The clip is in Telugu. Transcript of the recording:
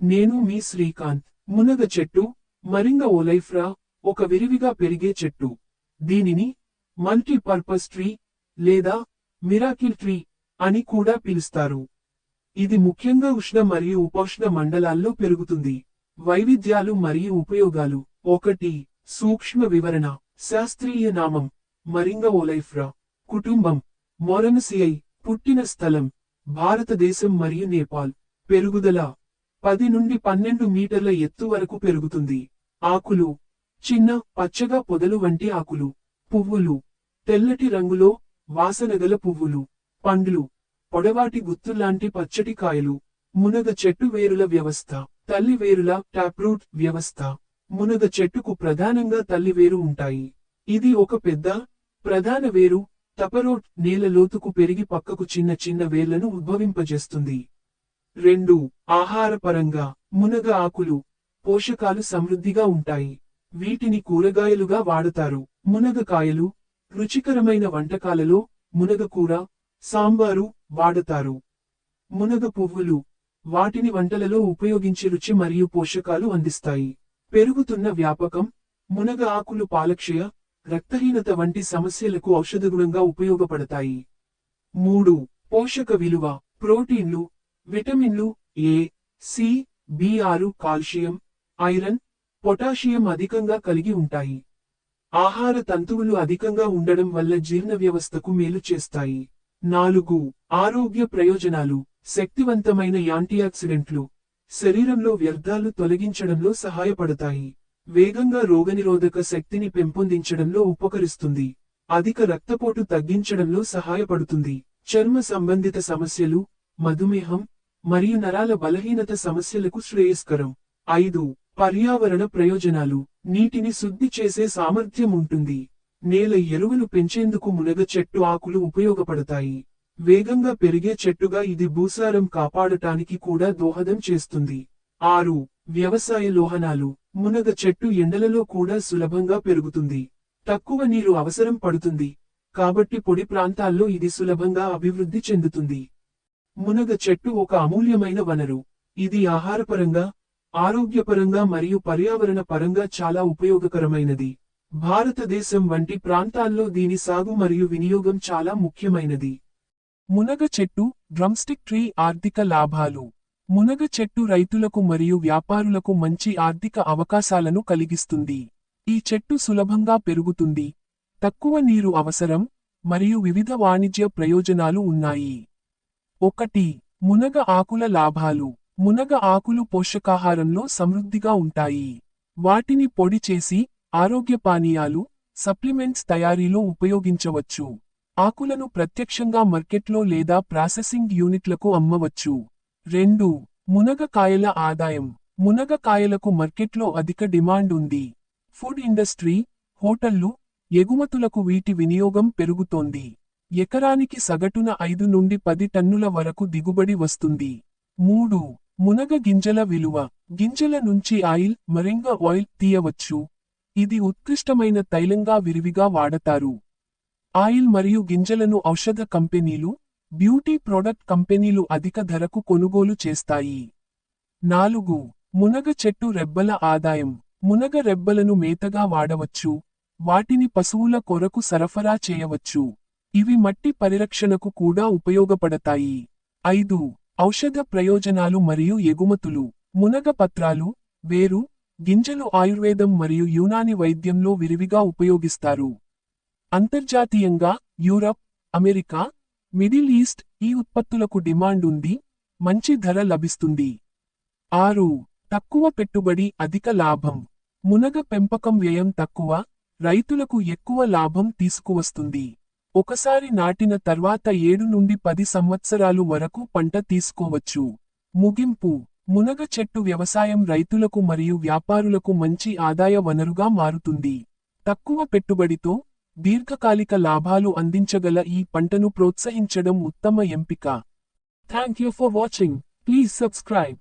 నేను మీ శ్రీకాంత్. మునగ చెట్టు మరింగ ఓలైఫ్రా ఒక విరివిగా పెరిగే చెట్టు. దీనిని మల్టీపర్పస్ ట్రీ లేదా మిరాకిల్ ట్రీ అని కూడా పిలుస్తారు. ఇది ముఖ్యంగా ఉష్ణ మరియు ఉపోష్ణ మండలాల్లో పెరుగుతుంది. వైవిధ్యాలు మరియు ఉపయోగాలు. ఒకటి సూక్ష్మ వివరణ. శాస్త్రీయ నామం మరింగ ఓలైఫ్రా కుటుంబం మొరనసిఐ పుట్టిన స్థలం భారతదేశం మరియు నేపాల్. పెరుగుదల పది నుండి పన్నెండు మీటర్ల ఎత్తు వరకు పెరుగుతుంది. ఆకులు చిన్న పచ్చగా పొదలు వంటి ఆకులు పువ్వులు తెల్లటి రంగులో వాసనగల పువ్వులు పండ్లు పొడవాటి గుత్తుల్లాంటి పచ్చటి కాయలు మునగ చెట్టు వేరుల వ్యవస్థ తల్లి వేరుల టాప్రూట్ వ్యవస్థ మునగ చెట్టుకు ప్రధానంగా తల్లి వేరు ఉంటాయి. ఇది ఒక పెద్ద ప్రధాన వేరు తపరోట్ నేల లోతుకు పెరిగి పక్కకు చిన్న చిన్న వేర్లను ఉద్భవింపజేస్తుంది. రెండు ఆహారపరంగా మునగ ఆకులు పోషకాలు సమృద్ధిగా ఉంటాయి. వీటిని కూరగాయలుగా వాడతారు. మునగకాయలు రుచికరమైన వంటకాలలో మునగకూర సాంబారు వాడతారు. మునగ పువ్వులు వాటిని వంటలలో ఉపయోగించి రుచి మరియు పోషకాలు అందిస్తాయి. పెరుగుతున్న వ్యాపకం మునగ ఆకులు పాలక్షయ రక్తహీనత వంటి సమస్యలకు ఔషధగుణంగా ఉపయోగపడతాయి. మూడు పోషక విలువ ప్రోటీన్లు విటమిన్లు ఏ సి బి ఆరు కాల్షియం ఐరన్ పొటాషియం అధికంగా కలిగి ఉంటాయి. ఆహార తంతువులు అధికంగా ఉండడం వల్ల జీర్ణ వ్యవస్థకు మేలు చేస్తాయి. నాలుగు ఆరోగ్య ప్రయోజనాలు. శక్తివంతమైన యాంటీఆక్సిడెంట్లు శరీరంలో వ్యర్థాలు తొలగించడంలో సహాయపడతాయి. వేగంగా రోగనిరోధక శక్తిని పెంపొందించడంలో ఉపకరిస్తుంది. అధిక రక్తపోటు తగ్గించడంలో సహాయపడుతుంది. చర్మ సంబంధిత సమస్యలు మధుమేహం మరియు నరాల బలహీనత సమస్యలకు శ్రేయస్కరం. ఐదు. పర్యావరణ ప్రయోజనాలు. నీటిని శుద్ధి చేసే సామర్థ్యం ఉంటుంది. నేల ఎరువులు పెంచేందుకు మునగ చెట్టు ఆకులు ఉపయోగపడతాయి. వేగంగా పెరిగే చెట్టుగా ఇది భూసారం కాపాడటానికి కూడా దోహదం చేస్తుంది. ఆరు. వ్యవసాయ లోహనాలు మునగ చెట్టు ఎండలలో కూడా సులభంగా పెరుగుతుంది. తక్కువ నీరు అవసరం పడుతుంది. కాబట్టి పొడి ప్రాంతాల్లో ఇది సులభంగా అభివృద్ధి చెందుతుంది. మునగ చెట్టు ఒక అమూల్యమైన వనరు. ఇది ఆహారపరంగా ఆరోగ్యపరంగా మరియు పర్యావరణ పరంగా చాలా ఉపయోగకరమైనది. భారతదేశం వంటి ప్రాంతాల్లో దీని సాగు మరియు వినియోగం చాలా ముఖ్యమైనది. మునగ చెట్టు డ్రమ్స్టిక్ ట్రీ ఆర్థిక లాభాలు. మునగ చెట్టు రైతులకు మరియు వ్యాపారులకు మంచి ఆర్థిక అవకాశాలను కలిగిస్తుంది. ఈ చెట్టు సులభంగా పెరుగుతుంది. తక్కువ నీరు అవసరం మరియు వివిధ వాణిజ్య ప్రయోజనాలు ఉన్నాయి. ఒకటి మునగ ఆకుల లాభాలు. మునగ ఆకులు పోషకాహారంలో సమృద్ధిగా ఉంటాయి. వాటిని పొడి చేసి ఆరోగ్య పానీయాలు సప్లిమెంట్స్ తయారీలో ఉపయోగించవచ్చు. ఆకులను ప్రత్యక్షంగా మార్కెట్లో లేదా ప్రాసెసింగ్ యూనిట్లకు అమ్మవచ్చు. రెండు మునగకాయల ఆదాయం. మునగ కాయలకు మార్కెట్లో అధిక డిమాండ్ ఉంది. ఫుడ్ ఇండస్ట్రీ హోటళ్ళు ఎగుమతులకు వీటి వినియోగం పెరుగుతోంది. ఎకరానికి సగటున ఐదు నుండి పది టన్నుల వరకు దిగుబడి వస్తుంది. మూడు. మునగ గింజల విలువ. గింజల నుంచి ఆయిల్ మరింగ ఆయిల్ తీయవచ్చు. ఇది ఉత్కృష్టమైన తైలంగా విరివిగా వాడతారు. ఆయిల్ మరియు గింజలను ఔషధ కంపెనీలు బ్యూటీ ప్రొడక్ట్ కంపెనీలు అధిక ధరకు కొనుగోలు చేస్తాయి. నాలుగు. మునగ చెట్టు రెబ్బల ఆదాయం. మునగ రెబ్బలను మేతగా వాడవచ్చు. వాటిని పశువుల కొరకు సరఫరా చేయవచ్చు. ఇవి మట్టి పరిరక్షణకు కూడా ఉపయోగపడతాయి. ఐదు. ఔషధ ప్రయోజనాలు మరియు ఎగుమతులు. మునగ పత్రాలు వేరు గింజలు ఆయుర్వేదం మరియు యూనాని వైద్యంలో విరివిగా ఉపయోగిస్తారు. అంతర్జాతీయంగా యూరప్ అమెరికా మిడిల్ ఈస్ట్ ఈ ఉత్పత్తులకు డిమాండ్ ఉంది మంచి ధర లభిస్తుంది. ఆరు. తక్కువ పెట్టుబడి అధిక లాభం. మునగ పెంపకం వ్యయం తక్కువ రైతులకు ఎక్కువ లాభం తీసుకువస్తుంది. ఒకసారి నాటిన తర్వాత ఏడు నుండి పది సంవత్సరాలు వరకు పంట తీసుకోవచ్చు. ముగింపు. మునగ చెట్టు వ్యవసాయం రైతులకు మరియు వ్యాపారులకు మంచి ఆదాయ వనరుగా మారుతుంది. తక్కువ పెట్టుబడితో దీర్ఘకాలిక లాభాలు అందించగల ఈ పంటను ప్రోత్సహించడం ఉత్తమ ఎంపిక. Thank you for watching please subscribe